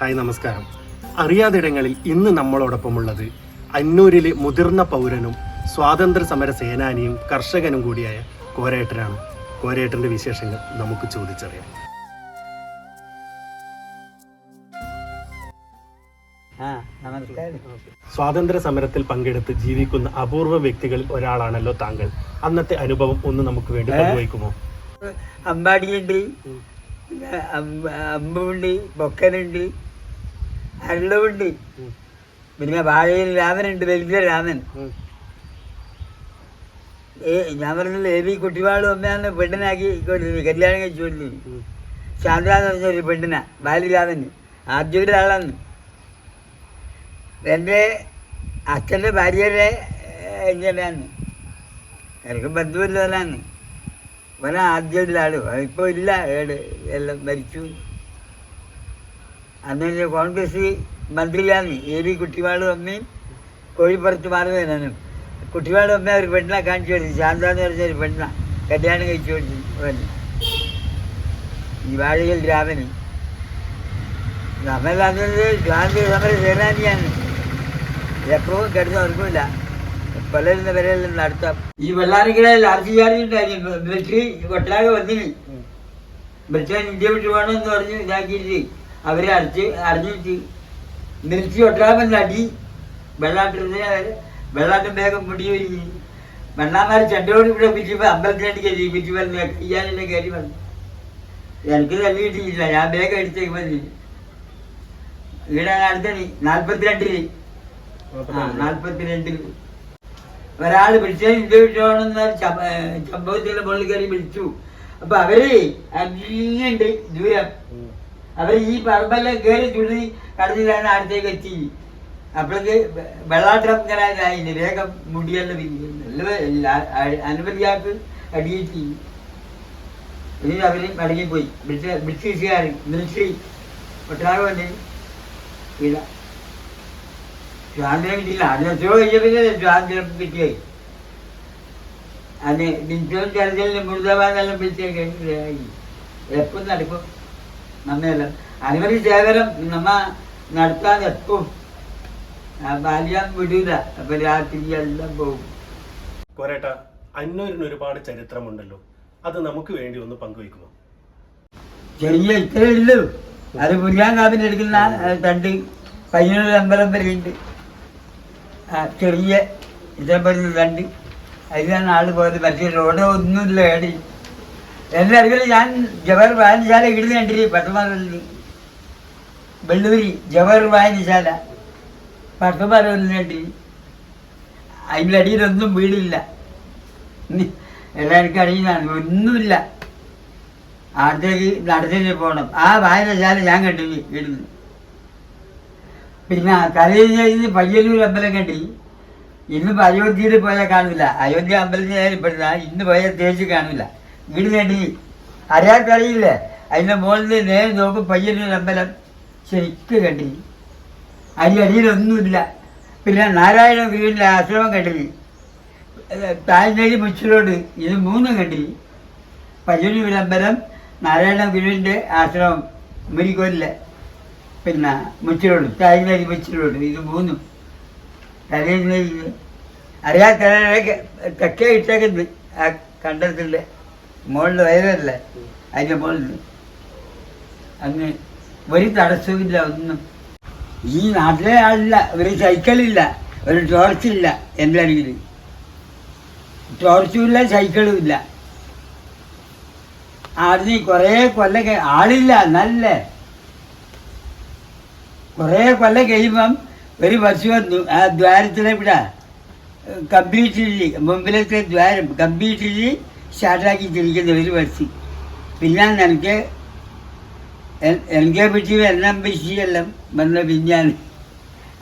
Hi നമസ്കാരം. അറിയാതിടങ്ങളിൽ ഇന്ന് നമ്മളോടൊപ്പമുള്ളത് അന്നൂരിലെ മുതിർന്ന പൗരനും സ്വാതന്ത്ര്യ സമര സേനാനിയും കർഷകനും കൂടിയായ കോരേട്ടനാണ്. കോരേട്ടന്റെ വിശേഷങ്ങൾ നമുക്ക് ചോദിച്ചറിയാം. സ്വാതന്ത്ര്യ സമരത്തിൽ പങ്കെടുത്ത് ജീവിക്കുന്ന അപൂർവ വ്യക്തികളിൽ ഒരാളാണല്ലോ താങ്കൾ. അന്നത്തെ അനുഭവം ഒന്ന് നമുക്ക് വേണ്ടി പങ്കുവയ്ക്കുമോ? അമ്പാടിയുണ്ട് അമ്പുണ്ട് പൊക്കനുണ്ട് അള്ളവുണ്ട് പിന്നെ വാഴയിൽ രാമനുണ്ട് വലിയ രാമൻ ഏ ഞാൻ പറഞ്ഞില്ല ഏ ബി കുട്ടിപാളും അമ്മയാണ് പെണ്ണിനാക്കി കൊടുത്തത് കല്യാണം കഴിച്ചു കൊടുത്തത് ശാന്ത എന്ന് പറഞ്ഞൊരു പെണ്ണിനാ ബാലിരാമന് ആദ്യം ഒരാളാണ് എന്റെ അച്ഛന്റെ ഭാര്യയുടെ ഇങ്ങനെയാണ്. എനിക്ക് ബന്ധുവില്ലവനാണ് ഇവനാ ആദ്യമുള്ള ആൾ. ഇപ്പോൾ ഇല്ല ഏട് എല്ലാം മരിച്ചു. അന്ന് കോൺഗ്രസ് മന്ത്രിയാണ് എ വി കുട്ടിവാളും അമ്മയും കോഴിപ്പുറത്ത് മാറുന്നതിനും കുട്ടിവാളും അമ്മ ഒരു പെണ്ണ കാണിച്ചു കൊടുത്തു. ശാന്ത എന്ന് പറഞ്ഞ ഒരു പെണ്ണ കല്യാണം കഴിച്ചു കൊടുത്തു അവന്. ഈ വാഴയിൽ രാമന്. നമ്മളത് സ്വാതന്ത്ര്യ സമര സേനാനിയാണ്. എപ്പോഴും കിടന്ന് ഉറങ്ങില്ല പലരും വരെയെല്ലാം നടത്താം. ഈ വെള്ളാറിക്കടയിൽ ആർസിയാറിണ്ടായിരുന്നു മിലിറ്ററി ഒട്ടാകെ വന്നിന്. ബ്രിട്ടൻ ഇന്ത്യ വിട്ട് വേണമെന്ന് പറഞ്ഞ് ഇതാക്കിയിട്ട് അവരെ അടച്ച് അറിഞ്ഞിട്ട് നിർത്തി ഒട്ടാകെ അടി. വെള്ളാട്ടിരുന്ന വെള്ളാട്ടം വേഗം മുടി ഒരുങ്ങി വെള്ളാമാർ ചെണ്ടോട് ഇവിടെ പിരിച്ചപ്പോൾ അമ്പലത്തിലേക്ക് കയറി പിരിച്ചു ഇയാൾ എന്നെ കയറി വന്നു. എനിക്ക് തല്ലി കിട്ടിയില്ല ഞാൻ വേഗം അടിച്ചേക്ക് വന്നു ഇവിടെ അടുത്തണി നാൽപ്പത്തിരണ്ടിൽ നാൽപ്പത്തിരണ്ടിൽ നാൽപ്പത്തിരണ്ടിൽ ഒരാൾ വിളിച്ചത് ഇത് വിട്ടോണെന്ന് സംഭവത്തിന്റെ മുകളിൽ കയറി വിളിച്ചു. അപ്പൊ അവർ അങ്ങുണ്ട് ദൂരം. അവർ ഈ പറമ്പെല്ലാം കയറി ചുഴി കടന്നിട്ടാണ് അടുത്തേക്ക് എത്തി. അപ്പോഴേക്ക് വെള്ളാട്ടം ഇങ്ങനെ ഇതായില്ലേ വേഗം മുടിയെല്ലാം വിരിഞ്ഞു. അനുമതിയാക്ക് അടിയേറ്റി. ഇനി അവർ മടങ്ങിപ്പോയി ബ്രിട്ടീഷ് ബ്രിട്ടീഷുകാർ മിലിറ്ററി ഒട്ടാകെ വന്നേ സ്വാതന്ത്ര്യം കിട്ടിയില്ല. അത് എത്രയോ കഴിഞ്ഞപ്പിന്നെ സ്വാതന്ത്ര്യം കിട്ടിയായി അത് ഡിജിറ്റൽ ചർച്ചയിൽ മുഴുതാവാനെല്ലാം പിടിച്ചേക്കായി എപ്പം നടക്കും? നമ്മയെല്ലാം അനുമതി സേവനം നമ്മ നടത്താൻ എപ്പം ബാല്യം വിടൂല. അപ്പൊ രാത്രി എല്ലാം പോകും. കോരേട്ട അന്നൂരിന് ഒരുപാട് ചരിത്രമുണ്ടല്ലോ. അത് നമുക്ക് വേണ്ടി ഒന്ന് പങ്കുവെക്കുമോ ചെറിയ ഇത്രയേ ഉള്ളൂ. അത് കാപ്പിന് എടുക്കുന്ന തണ്ട് പയ്യനൂർ അമ്പലം വരെയുണ്ട് ചെറിയ ഇതേപോലെ തണ്ട് അതിലാണ് ആൾ പോയത്. മറ്റേ റോഡ് ഒന്നുമില്ല ഏടി എന്റെ അറിവിൽ ഞാൻ ജവഹർ വായനശാല ഇടുന്ന കണ്ടില്ലേ? പട്ടമാറിൽ വെള്ളൂരി ജവഹർ വായനശാല പട്ടമാറിൽ കണ്ടി അതിന്റെ അടിയിലൊന്നും വീടില്ല. എല്ലാവർക്കും അറിയുന്നതാണ് ഒന്നുമില്ല. അടുത്തേക്ക് നടത്തേക്ക് പോകണം ആ വായനശാല ഞാൻ കണ്ടില്ല ഇടുന്നു പിന്നെ കരയിൽ കഴിഞ്ഞ് പയ്യന്നൂർ അമ്പലം കണ്ടി. ഇന്നിപ്പോൾ അയോധ്യയിൽ പോയാൽ കാണില്ല അയോധ്യ അമ്പലത്തിൽ ഇപ്പോഴത്തെ ഇന്ന് പോയാൽ തേച്ച് കാണില്ല വീട് അറിയാത്ത അറിയില്ലേ? അതിന്റെ മുകളിൽ നേരെ നോക്കും പയ്യനൊരു അമ്പലം. ശരിക്കും കണ്ടി അരി അടിയിലൊന്നുമില്ല. പിന്നെ നാരായണ വീടിന്റെ ആശ്രമം കണ്ടി താഴ്ന്നേരി മുച്ചിലോട് ഇത് മൂന്നും കണ്ടി പയ്യന്നൂർ വിളംബരം നാരായണ ഗുരുവിന്റെ ആശ്രമം. മുരിക്കൊല്ല പിന്നെ മുച്ചിലോട് താഴ്ന്നേരി മുച്ചിലോട് ഇത് മൂന്നും. തലേന്ന് അറിയാത്ത തെക്കേ ഇട്ടേക്കുന്നത് ആ കണ്ടത്തിന്റെ മുകളിൽ വയറല്ലേ? അതിന്റെ മുകളിൽ അങ്ങ് ഒരു തടസ്സമില്ല ഒന്നും. ഈ നാട്ടിലെ ആളില്ല ഒരു സൈക്കിളില്ല ഒരു ടോർച്ചില്ല ഇല്ല സൈക്കിളും ഇല്ല. ആടിന് കുറേ കൊല്ലം ആളില്ല നല്ല കുറേ കൊല്ലം കഴിയുമ്പം ഒരു ബസ് വന്നു ആ ദ്വാരത്തിലെവിടെ കമ്പ്യൂട്ടറിൽ മുമ്പിലത്തെ ദ്വാരം കമ്പ്യൂട്ടറിൽ സ്റ്റാർട്ടാക്കി തിരിക്കുന്ന ഒരു വരുത്തി പിന്നെ എനിക്ക് എൻ കെ പറ്റി എൻ എം പി സി എല്ലാം വന്ന പിന്നാണ്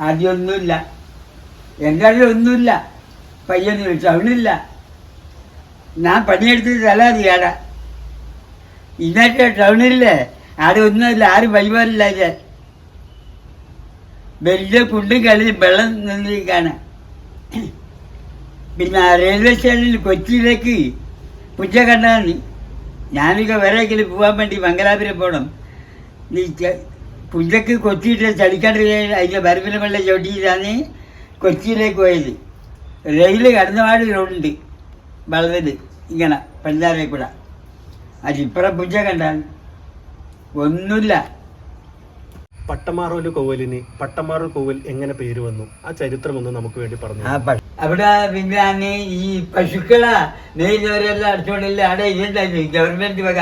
ആദ്യമൊന്നുമില്ല. എന്റെ ഒന്നുമില്ല. ഒന്നുമില്ല പയ്യന്നൂർ അവനില്ല. ഞാൻ പണിയെടുത്ത് സ്ഥലം അറിയാടാ ഇന്നത്തെ ടൗണില്ലേ? ആരും ഒന്നുമില്ല. ആരും വഴിപാടില്ല ഇല്ലേ? വലിയ കുണ്ടും കളി വെള്ളം നിന്നിരിക്കാണ് കാണാം പിന്നെ റെയിൽവേ സ്റ്റേഷനിൽ കൊച്ചിയിലേക്ക് പുച്ച കണ്ടാൽ ഞാനിക്ക വരെയെങ്കിലും പോകാൻ വേണ്ടി മംഗലാപുരം പോകണം നീ പുഞ്ചക്ക് കൊച്ചിയിട്ട് ചളിക്കാണ്ട് അതിന്റെ വരവിലെ വെള്ളം ചവിട്ടിയിട്ടാണ് കൊച്ചിയിലേക്ക് പോയത്. റെയിൽ കടന്നപാട് റോഡുണ്ട്. വളവിൽ ഇങ്ങനെ പഞ്ചാരയിൽ കൂടെ അതിപ്പുറം പുഞ്ച കണ്ടാൽ ഒന്നുമില്ല. പട്ടമാറോൽ കോവലിന് പട്ടമാറോൽ കോവൽ എങ്ങനെ പേര് വന്നു? ആ ചരിത്രം ഒന്ന് നമുക്ക് വേണ്ടി പറഞ്ഞു അവിടെ പിന്നെ ഈ പശുക്കളെ നെയ്യുന്നവരെല്ലാം അടിച്ചോണ്ടില്ല? അവിടെ ഇതുണ്ടായിരുന്നു ഗവൺമെന്റ് വക.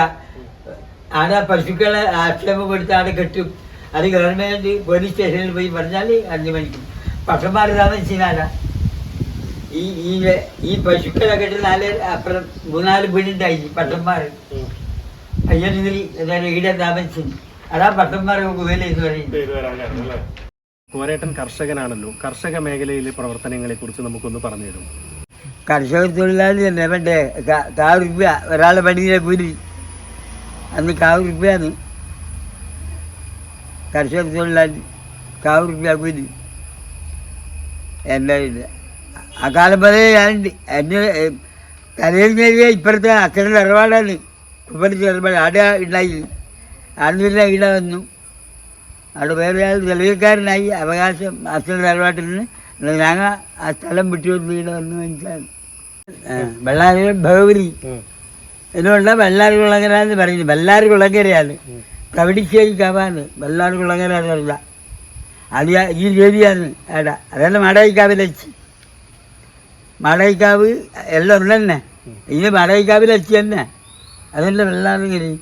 അവിടെ പശുക്കളെ ആക്ഷേപം കൊടുത്ത് അവിടെ കെട്ടും. അത് ഗവൺമെന്റ് പോലീസ് സ്റ്റേഷനിൽ പോയി പറഞ്ഞാൽ അഞ്ചു മണിക്ക്. പട്ടന്മാർ താമസിച്ചാല ഈ ഈ ഈ പശുക്കളെ കെട്ടി നാല് അപ്പുറം മൂന്നാൽ വീടുണ്ടായി പട്ടന്മാർ. അയ്യതിൽ എന്തായാലും ഈടെ താമസിച്ചു അതാ കോരേട്ടൻ കർഷകനാണല്ലോ. കർഷക മേഖലയിലെ പ്രവർത്തനങ്ങളെ കുറിച്ച് നമുക്കൊന്ന് പറഞ്ഞു തരും കർഷക തൊഴിലാളി തന്നെ വേണ്ടേ കാ- റുപ്യ ഒരാളെ പണിയിലെ കൂലി. അന്ന് റുപ്യാണ് കർഷക തൊഴിലാളി കാവ് റുപ്യ കൂലി. എന്റെ ആ കാലം പോലെ ഞാനുണ്ട്. എന്റെ തലയിൽ നേരിയ ഇപ്പുറത്തെ അച്ഛന്റെ ഇറവാടാണ് കുപ്പനത്തെ ഇറവാട് ആടെ ഉണ്ടായി. അന്നില്ല ഇട വന്നു. അവിടെ വേറെ ആൾ തെളിവക്കാരനായി അവകാശം അച്ഛൻ തറവാട്ടിൽ നിന്ന്. ഞങ്ങൾ ആ സ്ഥലം വിട്ടു വന്ന് വന്നു വന്ന് മനസ്സിലാണ് വെള്ളാരി ഭഗവതി. എന്നുള്ള വെള്ളാരി കുളങ്ങര എന്ന് പറയുന്നത്? വെള്ളാരി കുളങ്ങരയാണ്. കവടിശ്ശേരി കവാണ്. വെള്ളാരി കുളങ്ങര അത് ഈ ദേവിയാണ് ഏടാ അതല്ല മാടായിക്കാവിലെച്ച് മാടായിക്കാവ് എല്ലാം ഉണ്ടെന്നെ. ഇത് മാടായിക്കാവിലെച്ച് തന്നെ. അതല്ല കാളകാട്ടിൽ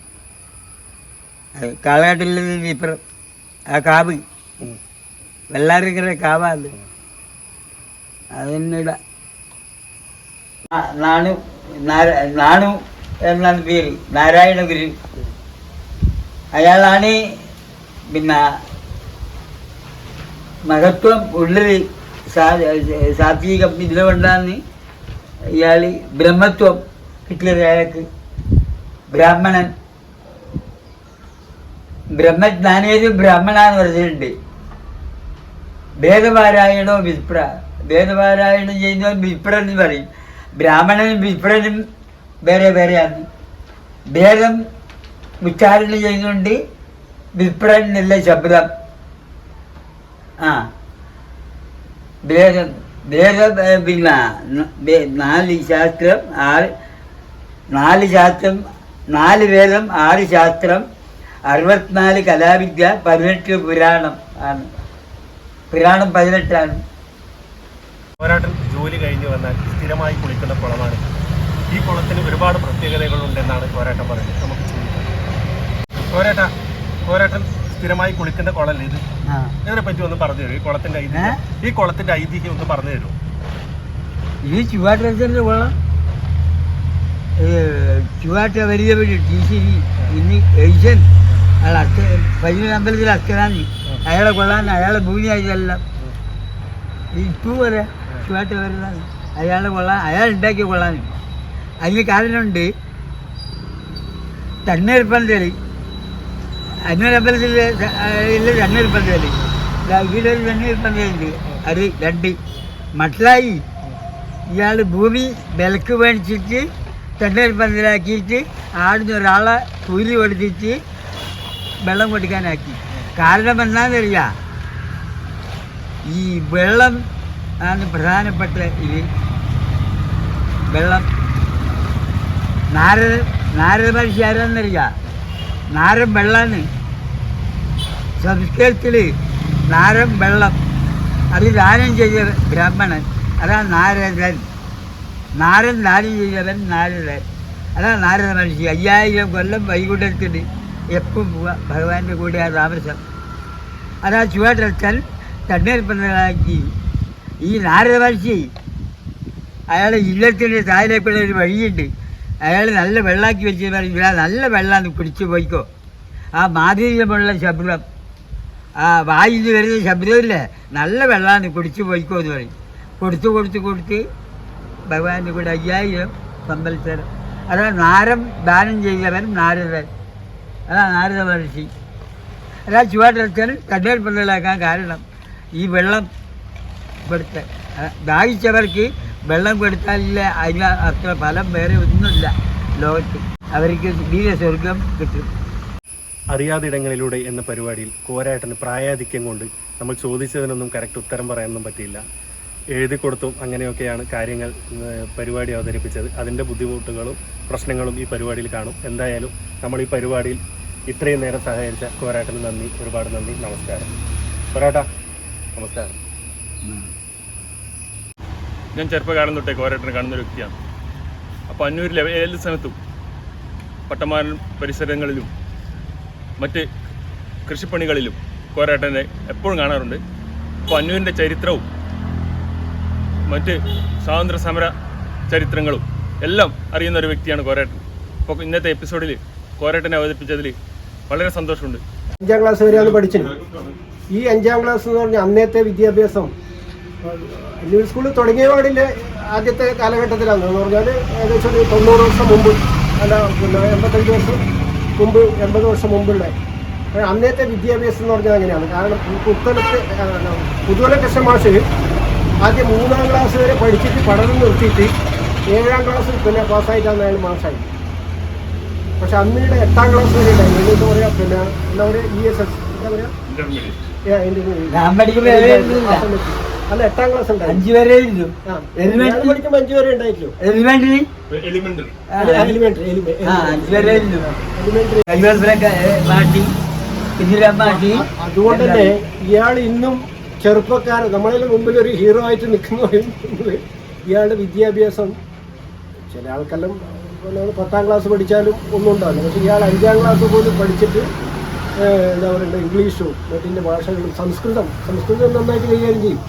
നിന്ന് ഇപ്പുറം ആ കാവ്. ഉം. വെള്ളാറുകര അത്. അതിനിട. നാണു നാണു എന്നാണ് പേര്. നാരായണഗുരു അയാളാണ് പിന്നെ മഹത്വം ഉള്ളത്. സാത്വികം ഇതിലുകൊണ്ടാണ് ഇയാൾ ബ്രഹ്മത്വം കിട്ടിയത്. അയാൾക്ക് ബ്രാഹ്മണൻ. ബ്രഹ്മജ്ഞാനേത് ബ്രാഹ്മണ എന്ന് പറഞ്ഞിട്ടുണ്ട്. വേദപാരായണോ വിപ്ര വേദപാരായണം ചെയ്യുന്നവൻ വിപ്ര എന്ന് പറയും. ബ്രാഹ്മണനും വിപ്രനും വേറെ വേറെയാണ്. വേദം ഉച്ചാരണം ചെയ്യുന്നുണ്ട് വിപ്രൻ എന്നുള്ള ശബ്ദം. ആ. വേദ ഏ, പിന്നെ നാല് ശാസ്ത്രം ആറ് നാല് ശാസ്ത്രം നാല് വേദം ആറ് ശാസ്ത്രം അറുപത്തിനാല് കലാവിദ്യ പതിനെട്ട് പുരാണം ആണ്. പുരാണം പതിനെട്ടാണ്. പോരാട്ടം ജോലി കഴിഞ്ഞു വന്നാൽ സ്ഥിരമായി കുളിക്കുന്ന കുളമാണ്. ഈ കുളത്തിന് ഒരുപാട് പ്രത്യേകതകളുണ്ടെന്നാണ് പോരാട്ടം പറയുന്നത്. നമുക്ക് പോരാട്ട പോരാട്ടം സ്ഥിരമായി കുളിക്കുന്ന കുളമല്ലേ ഇത്? ഇതിനെ പറ്റി ഒന്ന് പറഞ്ഞു തരും ഈ കുളത്തിന്റെ ഐതിഹ്യം. ഈ കുളത്തിന്റെ ഐതിഹ്യം ഒന്ന് പറഞ്ഞു തരൂ ഈ ചുവാട്ടത്തിന്റെ കുളം? ചുവാട്ട വലിയ വലിയ ടി സി ഇനി ഏഷ്യൻ അയാൾ അച്ഛ വലിയ അമ്പലത്തിൽ അച്ഛനാണ്. അയാളെ കൊള്ളാൻ അയാളെ ഭൂമിയായതെല്ലാം ഇപ്പോൾ വരെ ചുവാട്ട വരുന്നതാണ്. അയാളെ കൊള്ളാൻ അയാൾ ഉണ്ടാക്കിയ കൊള്ളാൻ. അതിന് കാരണമുണ്ട് തണ്ണീർപ്പന്തൽ അന്നൂരമ്പലത്തിൽ ഇല്ല തണ്ണീർപ്പന്തൽ ഇവിടെ ഒരു തണ്ണീർപ്പന്തലുണ്ട് അത് രണ്ട്. മട്ടലായി ഇയാൾ ഭൂമി വിലക്ക് മേടിച്ചിട്ട് തണ്ണീർപ്പന്തലാക്കിയിട്ട് ആടുന്ന ഒരാളെ കൂലി കൊടുത്തിട്ട് വെള്ളം കൊടുക്കാനാക്കി. കാരണം എന്താണെന്നറിയ? ഈ വെള്ളം ആണ് പ്രധാനപ്പെട്ട ഇത്. വെള്ളം. നാരദ നാരദ ആരാന്നറിയാം? നാരം വെള്ളമാണ് സംസ്കൃതത്തിൽ നാരം വെള്ളം. അത് ദാനം ചെയ്ത ബ്രാഹ്മണൻ. അതാണ് നാരദൻ. നാരൻ ദാനം ചെയ്തവൻ നാരദൻ. അതാണ് നാരദ മഹർഷി. അയ്യായിരം കൊല്ലം വൈകുണ്ഠത്തിൽ എപ്പം പോവുക ഭഗവാന്റെ കൂടെ ആ താമസം. അതാ ചുവട്ടൻ തണ്ണീർപ്പന്തലാക്കി ഈ നാരദ മഹർഷി അയാളെ ഇല്ലത്തിന്റെ താഴേക്കുള്ള ഒരു വഴിയുണ്ട്. അയാൾ നല്ല വെള്ളാക്കി വെച്ച് പറഞ്ഞു. "ഇതാ നല്ല വെള്ളം കുടിച്ചു പോയിക്കോ. ആ മാധുര്യമുള്ള ശബ്ദം. ആ വായിൽ വരുന്ന ശബ്ദമില്ലേ? നല്ല വെള്ളമാണ് കുടിച്ചു പോയിക്കോ എന്ന് പറയും. കൊടുത്തു കൊടുത്ത് കൊടുത്ത് ഭഗവാന്റെ കൂടെ അയ്യായിരം സമ്പൽസരം അതാ നാരം ദാനം ചെയ്തവൻ നാരദൻ. അതാ നാരദ മഹർഷി. അതാ ചുവാട്ടൻ കണ്ണീർ പന്തലാക്കാൻ കാരണം ഈ വെള്ളം കൊടുത്ത്. ദാഹിച്ചവർക്ക് വെള്ളം കൊടുത്താലില്ല അതിന് അത്ര ഫലം വേറെ ഒന്നുമില്ല ലോകത്ത്. അവർക്ക് വീര സ്വർഗം കിട്ടും. അറിയാതിടങ്ങളിലൂടെ എന്ന പരിപാടിയിൽ കോരാട്ടന് പ്രായാധിക്യം കൊണ്ട് നമ്മൾ ചോദിച്ചതിനൊന്നും കറക്റ്റ് ഉത്തരം പറയാനൊന്നും പറ്റിയില്ല. എഴുതി കൊടുത്തും അങ്ങനെയൊക്കെയാണ് കാര്യങ്ങൾ പരിപാടി അവതരിപ്പിച്ചത്. അതിന്റെ ബുദ്ധിമുട്ടുകളും പ്രശ്നങ്ങളും ഈ പരിപാടിയിൽ കാണും. എന്തായാലും നമ്മൾ ഈ പരിപാടിയിൽ ഇത്രയും നേരം സഹകരിച്ച കോരാട്ടന് നന്ദി. ഒരുപാട് നന്ദി. നമസ്കാരം. കോരാട്ട നമസ്കാരം. ഞാൻ ചെറുപ്പകാലം തൊട്ടേ കോരാട്ടനെ കാണുന്ന ഒരു വ്യക്തിയാണ്. അപ്പോൾ അന്നൂരിലെ ഏത് സ്ഥലത്തും പട്ടമാനം പരിസരങ്ങളിലും മറ്റ് കൃഷിപ്പണികളിലും കോരാട്ടനെ എപ്പോഴും കാണാറുണ്ട്. അപ്പോൾ അന്നൂരിന്റെ ചരിത്രവും മറ്റ് സ്വാതന്ത്ര്യ സമര ചരിത്രങ്ങളും എല്ലാം അറിയുന്ന ഒരു വ്യക്തിയാണ് കോരേട്ടൻ. അപ്പോൾ ഇന്നത്തെ എപ്പിസോഡിൽ കോരേട്ടനെ അവതരിപ്പിച്ചതിൽ വളരെ സന്തോഷമുണ്ട്. അഞ്ചാം ക്ലാസ് വരെയാണ് പഠിച്ചത് ഈ അഞ്ചാം ക്ലാസ് എന്ന് പറഞ്ഞാൽ അന്നത്തെ വിദ്യാഭ്യാസം. ന്യൂ സ്കൂൾ തുടങ്ങിയ പാടില്ല ആദ്യത്തെ കാലഘട്ടത്തിലാണ്. എന്ന് പറഞ്ഞാൽ ഏകദേശം ഒരു തൊണ്ണൂറ് വർഷം മുമ്പ് അല്ല പിന്നെ എൺപത്തഞ്ച് വർഷം മുമ്പ് എൺപത് വർഷം മുമ്പുള്ള അന്നത്തെ വിദ്യാഭ്യാസം എന്ന് പറഞ്ഞാൽ അങ്ങനെയാണ്. കാരണം പുത്തലത്തെ പുതുവല കൃഷ്ണ മാഷ് ആദ്യം മൂന്നാം ക്ലാസ് വരെ പഠിച്ചിട്ട് പഠനം നിർത്തിയിട്ട് ഏഴാം ക്ലാസ് പിന്നെ പാസ്സായിട്ടാണ് അയാൾ മാഷായി പക്ഷെ അന്നിടെ എട്ടാം ക്ലാസ് വരെ ഉണ്ടായിരുന്നു. എന്താ പറയാ പിന്നെ എന്താ പറയാ ഇ എസ് എസ് എന്താ പറയാ? ഇന്റർമീഡിയറ്റ് ഏ, intermediate. ഞാൻ പഠിക്കുമ്പോ ഏഴേ ഇരുന്നില്ല. അല്ല എട്ടാം ക്ലാസ് ഉണ്ടായിരുന്നു. അഞ്ചു വരെ പഠിക്കുമ്പോൾ അഞ്ചു വരെ ഉണ്ടായിട്ടുള്ളൂ എലിമെന്ററി എലിമെന്ററി എലിമെന്ററി ആ അഞ്ചു വരെ ഇരുന്നു എലിമെന്ററി കൈവരത്തിലൊക്കെ മാറ്റി പിന്നീട് മാറ്റി അതുകൊണ്ട് തന്നെ ഇയാൾ ഇന്നും ചെറുപ്പക്കാരൻ നമ്മളെ മുമ്പിൽ ഒരു ഹീറോ ആയിട്ട് നിൽക്കുന്ന ഇയാളുടെ വിദ്യാഭ്യാസം. ചില ആൾക്കെല്ലാം പത്താം ക്ലാസ് പഠിച്ചാലും ഒന്നും ഉണ്ടാവില്ല. പക്ഷെ ഇയാൾ അഞ്ചാം ക്ലാസ് പോലും പഠിച്ചിട്ട് എന്താ പറയുക ഇംഗ്ലീഷും മറ്റിന്റെ ഭാഷകളും സംസ്കൃതം സംസ്കൃതം നന്നായിട്ട് കൈകാര്യം ചെയ്യും.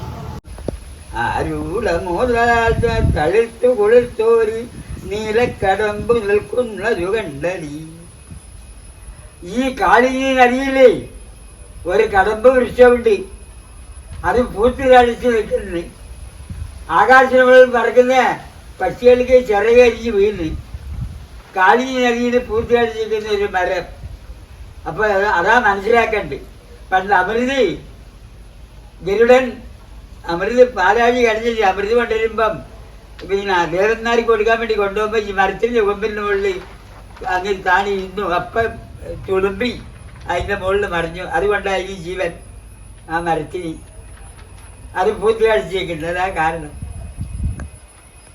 തളിർത്തു നീലക്കടമ്പ് നിൽക്കുന്നതു കണ്ടടി ഈ കാളിനി നദിയിലേ ഒരു കടമ്പ് വൃക്ഷമുണ്ട്. അത് പൂത്ത് കാണിച്ച് വെക്കുന്നു ആകാശങ്ങളിൽ പറക്കുന്ന പക്ഷികൾക്ക് ചിറകരിച്ച് വീണ്. കാളി നദിയിൽ പൂത്ത് കാണിച്ച് ഒരു മരം. അപ്പോൾ അത് മനസ്സിലാക്കണ്ട് പണ്ട് അമൃതി ഗരുഡൻ അമൃത് പാലാഴി കഴിഞ്ഞിട്ട് അമൃത് കൊണ്ടുവരുമ്പം പിന്നെ ദേവന്മാർക്ക് കൊടുക്കാൻ വേണ്ടി കൊണ്ടുപോകുമ്പോൾ ഈ മരത്തിന്റെ കൊമ്പിന്റെ മുകളിൽ അങ്ങനെ താണി ഇന്നു അപ്പം തുളുമ്പി അതിന്റെ മുകളിൽ മറിഞ്ഞു. അതുകൊണ്ടായി ജീവൻ ആ മരത്തിന് അത് പൂത്തി കാണിച്ചേക്കുന്നത് അതാ കാരണം.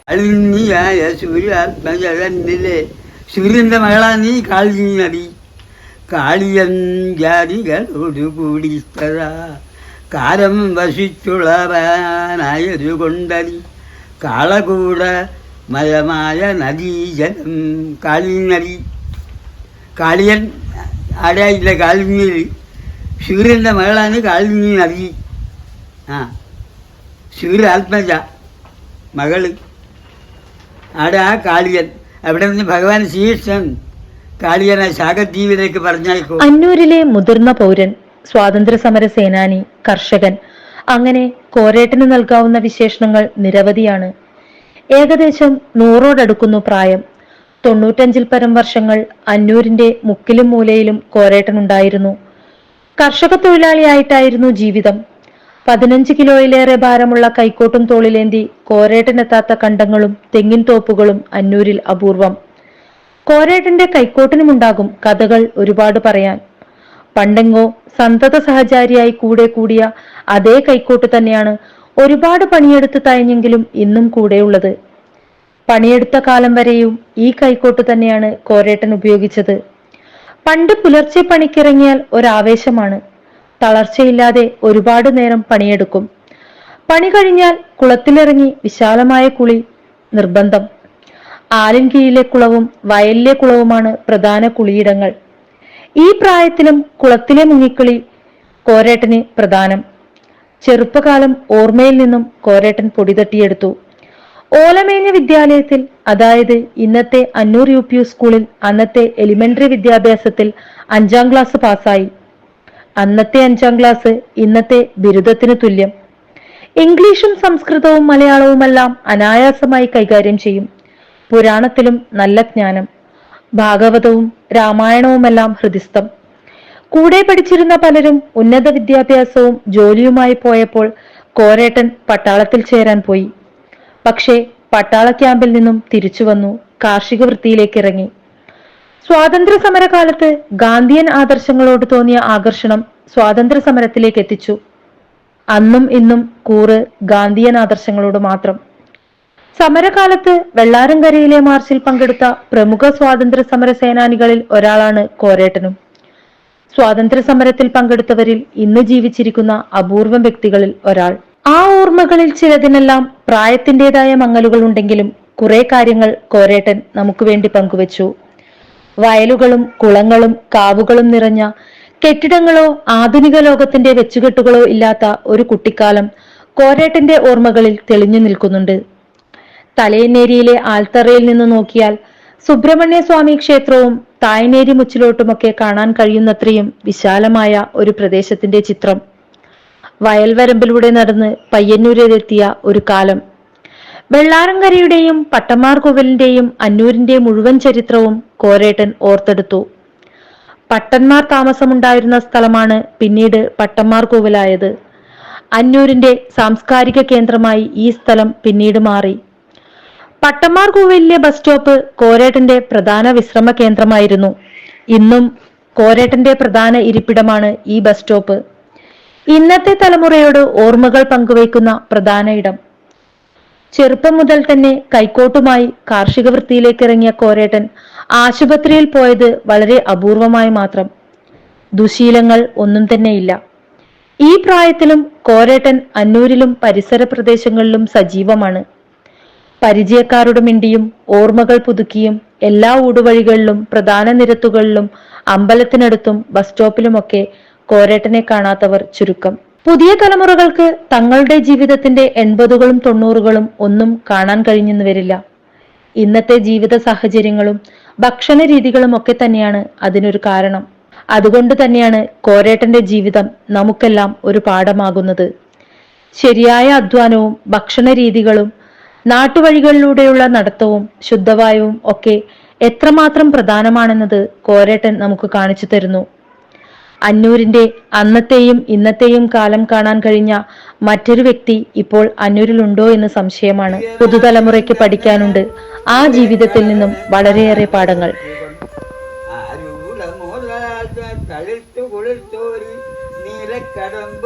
അളിഞ്ഞിയായ സൂര്യാത്മജലന്നിലെ സൂര്യന്റെ മകളാ നീ കാളിനി നദി കാളിയൻ ജാതികളോട് കൂടി കാലം വസിച്ചുളവാനായൊരു കൊണ്ടതി കാളകൂട മയമായ നദീജലം കാളി നദി കാളിയൻ ആടെയില്ല കാളിനിയിൽ സൂര്യന്റെ മകളാണ് കാളിനി നദി ആ. സൂര്യ ആത്മജ മകൾ. അവിടെ ആ കാളിയൻ. അവിടെ നിന്ന് ഭഗവാൻ ശ്രീകൃഷ്ണൻ കാളിയനെ ശാഖദ്വീപിലേക്ക് പറഞ്ഞയക്കും അന്നൂരിലെ മുതിർന്ന പൗരൻ സ്വാതന്ത്ര്യ സമര സേനാനി കർഷകൻ. അങ്ങനെ കോരേട്ടന് നൽകാവുന്ന വിശേഷണങ്ങൾ നിരവധിയാണ്. ഏകദേശം നൂറോടടുക്കുന്നു പ്രായം. തൊണ്ണൂറ്റഞ്ചിൽ പരം വർഷങ്ങൾ അന്നൂരിന്റെ മുക്കിലും മൂലയിലും കോരേട്ടനുണ്ടായിരുന്നു. കർഷക തൊഴിലാളിയായിട്ടായിരുന്നു ജീവിതം. പതിനഞ്ച് കിലോയിലേറെ ഭാരമുള്ള കൈക്കോട്ടും തോളിലേന്തി കോരേട്ടനെത്താത്ത കണ്ടങ്ങളും തെങ്ങിൻ തോപ്പുകളും അന്നൂരിൽ അപൂർവം. കോരേട്ടന്റെ കൈക്കോട്ടിനുമുണ്ടാകും കഥകൾ ഒരുപാട് പറയാൻ. പണ്ടെങ്ങോ സന്തത സഹചാരിയായി കൂടെ കൂടിയ അതേ കൈക്കോട്ട് തന്നെയാണ് ഒരുപാട് പണിയെടുത്ത് തയഞ്ഞെങ്കിലും ഇന്നും കൂടെയുള്ളത് പണിയെടുത്ത കാലം വരെയും ഈ കൈക്കോട്ട് തന്നെയാണ് കോരേട്ടൻ ഉപയോഗിച്ചത്. പണ്ട് പുലർച്ചെ പണിക്കിറങ്ങിയാൽ ഒരാവേശമാണ്. തളർച്ചയില്ലാതെ ഒരുപാട് നേരം പണിയെടുക്കും. പണി കഴിഞ്ഞാൽ കുളത്തിലിറങ്ങി വിശാലമായ കുളി നിർബന്ധം. ആലിൻ കീഴിലെ കുളവും വയലിലെ കുളവുമാണ് പ്രധാന കുളിയിടങ്ങൾ. ഈ പ്രായത്തിലും കുളത്തിലെ മുങ്ങിക്കളി കോരേട്ടന് പ്രധാനം. ചെറുപ്പകാലം ഓർമ്മയിൽ നിന്നും കോരേട്ടൻ പൊടിതട്ടിയെടുത്തു ഓലമേഞ്ഞ വിദ്യാലയത്തിൽ അതായത് ഇന്നത്തെ അന്നൂർ യു സ്കൂളിൽ അന്നത്തെ എലിമെന്ററി വിദ്യാഭ്യാസത്തിൽ അഞ്ചാം ക്ലാസ് പാസ്സായി. അന്നത്തെ അഞ്ചാം ക്ലാസ് ഇന്നത്തെ ബിരുദത്തിന് തുല്യം. ഇംഗ്ലീഷും സംസ്കൃതവും മലയാളവുമെല്ലാം അനായാസമായി കൈകാര്യം ചെയ്യും. പുരാണത്തിലും നല്ല ജ്ഞാനം. ഭാഗവതവും രാമായണവുമെല്ലാം ഹൃദിസ്ഥം. കൂടെ പഠിച്ചിരുന്ന പലരും ഉന്നത വിദ്യാഭ്യാസവും ജോലിയുമായി പോയപ്പോൾ കോരേട്ടൻ പട്ടാളത്തിൽ ചേരാൻ പോയി. പക്ഷേ പട്ടാള ക്യാമ്പിൽ നിന്നും തിരിച്ചു വന്നു കാർഷിക വൃത്തിയിലേക്ക് ഇറങ്ങി. സ്വാതന്ത്ര്യ സമരകാലത്ത് ഗാന്ധിയൻ ആദർശങ്ങളോട് തോന്നിയ ആകർഷണം സ്വാതന്ത്ര്യ സമരത്തിലേക്ക് എത്തിച്ചു. അന്നും ഇന്നും കൂറ് ഗാന്ധിയൻ ആദർശങ്ങളോട് മാത്രം. സമരകാലത്ത് വെള്ളാരംകരയിലെ മാർച്ചിൽ പങ്കെടുത്ത പ്രമുഖ സ്വാതന്ത്ര്യ സമര സേനാനികളിൽ ഒരാളാണ് കോരേട്ടനും. സ്വാതന്ത്ര്യ സമരത്തിൽ പങ്കെടുത്തവരിൽ ഇന്ന് ജീവിച്ചിരിക്കുന്ന അപൂർവം വ്യക്തികളിൽ ഒരാൾ. ആ ഓർമ്മകളിൽ ചിലതിനെല്ലാം പ്രായത്തിന്റെതായ മങ്ങലുകൾ ഉണ്ടെങ്കിലും കുറെ കാര്യങ്ങൾ കോരേട്ടൻ നമുക്ക് വേണ്ടി പങ്കുവച്ചു. വയലുകളും കുളങ്ങളും കാവുകളും നിറഞ്ഞ കെട്ടിടങ്ങളോ ആധുനിക ലോകത്തിന്റെ വെച്ചുകെട്ടുകളോ ഇല്ലാത്ത ഒരു കുട്ടിക്കാലം കോരേട്ടന്റെ ഓർമ്മകളിൽ തെളിഞ്ഞു നിൽക്കുന്നുണ്ട്. തലയന്നേരിയിലെ ആൽത്തറയിൽ നിന്ന് നോക്കിയാൽ സുബ്രഹ്മണ്യ സ്വാമി ക്ഷേത്രവും തായനേരി മുച്ചിലോട്ടുമൊക്കെ കാണാൻ കഴിയുന്നത്രയും വിശാലമായ ഒരു പ്രദേശത്തിന്റെ ചിത്രം. വയൽവരമ്പിലൂടെ നടന്ന് പയ്യന്നൂരിലെത്തിയ ഒരു കാലം. വെള്ളാരങ്കരയുടെയും പട്ടമാർ കോവിലിന്റെയും അന്നൂരിന്റെ മുഴുവൻ ചരിത്രവും കോരേട്ടൻ ഓർത്തെടുത്തു. പട്ടന്മാർ താമസമുണ്ടായിരുന്ന സ്ഥലമാണ് പിന്നീട് പട്ടന്മാർ കോവിലായത് അന്നൂരിന്റെ സാംസ്കാരിക കേന്ദ്രമായി ഈ സ്ഥലം പിന്നീട് മാറി. പട്ടന്മാർ കോവിലിലെ ബസ് സ്റ്റോപ്പ് കോരേട്ടന്റെ പ്രധാന വിശ്രമ കേന്ദ്രമായിരുന്നു. ഇന്നും കോരേട്ടന്റെ പ്രധാന ഇരിപ്പിടമാണ് ഈ ബസ് സ്റ്റോപ്പ്. ഇന്നത്തെ തലമുറയോട് ഓർമ്മകൾ പങ്കുവയ്ക്കുന്ന പ്രധാന ഇടം. ചെറുപ്പം മുതൽ തന്നെ കൈക്കോട്ടുമായി കാർഷിക വൃത്തിയിലേക്ക് ഇറങ്ങിയ കോരേട്ടൻ ആശുപത്രിയിൽ പോയത് വളരെ അപൂർവമായി മാത്രം. ദുശീലങ്ങൾ ഒന്നും തന്നെയില്ല. ഈ പ്രായത്തിലും കോരേട്ടൻ അന്നൂരിലും പരിസര പ്രദേശങ്ങളിലും സജീവമാണ്. പരിചയക്കാരുടെ മിണ്ടിയും ഓർമ്മകൾ പുതുക്കിയും എല്ലാ ഊടുവഴികളിലും പ്രധാന നിരത്തുകളിലും അമ്പലത്തിനടുത്തും ബസ് സ്റ്റോപ്പിലുമൊക്കെ കോരേട്ടനെ കാണാത്തവർ ചുരുക്കം. പുതിയ തലമുറകൾക്ക് തങ്ങളുടെ ജീവിതത്തിന്റെ എൺപതുകളും തൊണ്ണൂറുകളും ഒന്നും കാണാൻ കഴിഞ്ഞെന്ന് വരില്ല. ഇന്നത്തെ ജീവിത സാഹചര്യങ്ങളും ഭക്ഷണ രീതികളും ഒക്കെ തന്നെയാണ് അതിനൊരു കാരണം. അതുകൊണ്ട് തന്നെയാണ് കോരേട്ടന്റെ ജീവിതം നമുക്കെല്ലാം ഒരു പാഠമാകുന്നത്. ശരിയായ അധ്വാനവും ഭക്ഷണ രീതികളും നാട്ടുവഴികളിലൂടെയുള്ള നടത്തവും ശുദ്ധവായവും ഒക്കെ എത്രമാത്രം പ്രധാനമാണെന്നത് കോരേട്ടൻ നമുക്ക് കാണിച്ചു തരുന്നു. അന്നൂരിന്റെ അന്നത്തെയും ഇന്നത്തെയും കാലം കാണാൻ കഴിഞ്ഞ മറ്റൊരു വ്യക്തി ഇപ്പോൾ അന്നൂരിലുണ്ടോ എന്ന് സംശയമാണ്. പുതുതലമുറയ്ക്ക് പഠിക്കാനുണ്ട്. ആ ജീവിതത്തിൽ നിന്നും വളരെയേറെ പാഠങ്ങൾ. തളിർത്തു കണ്ടനി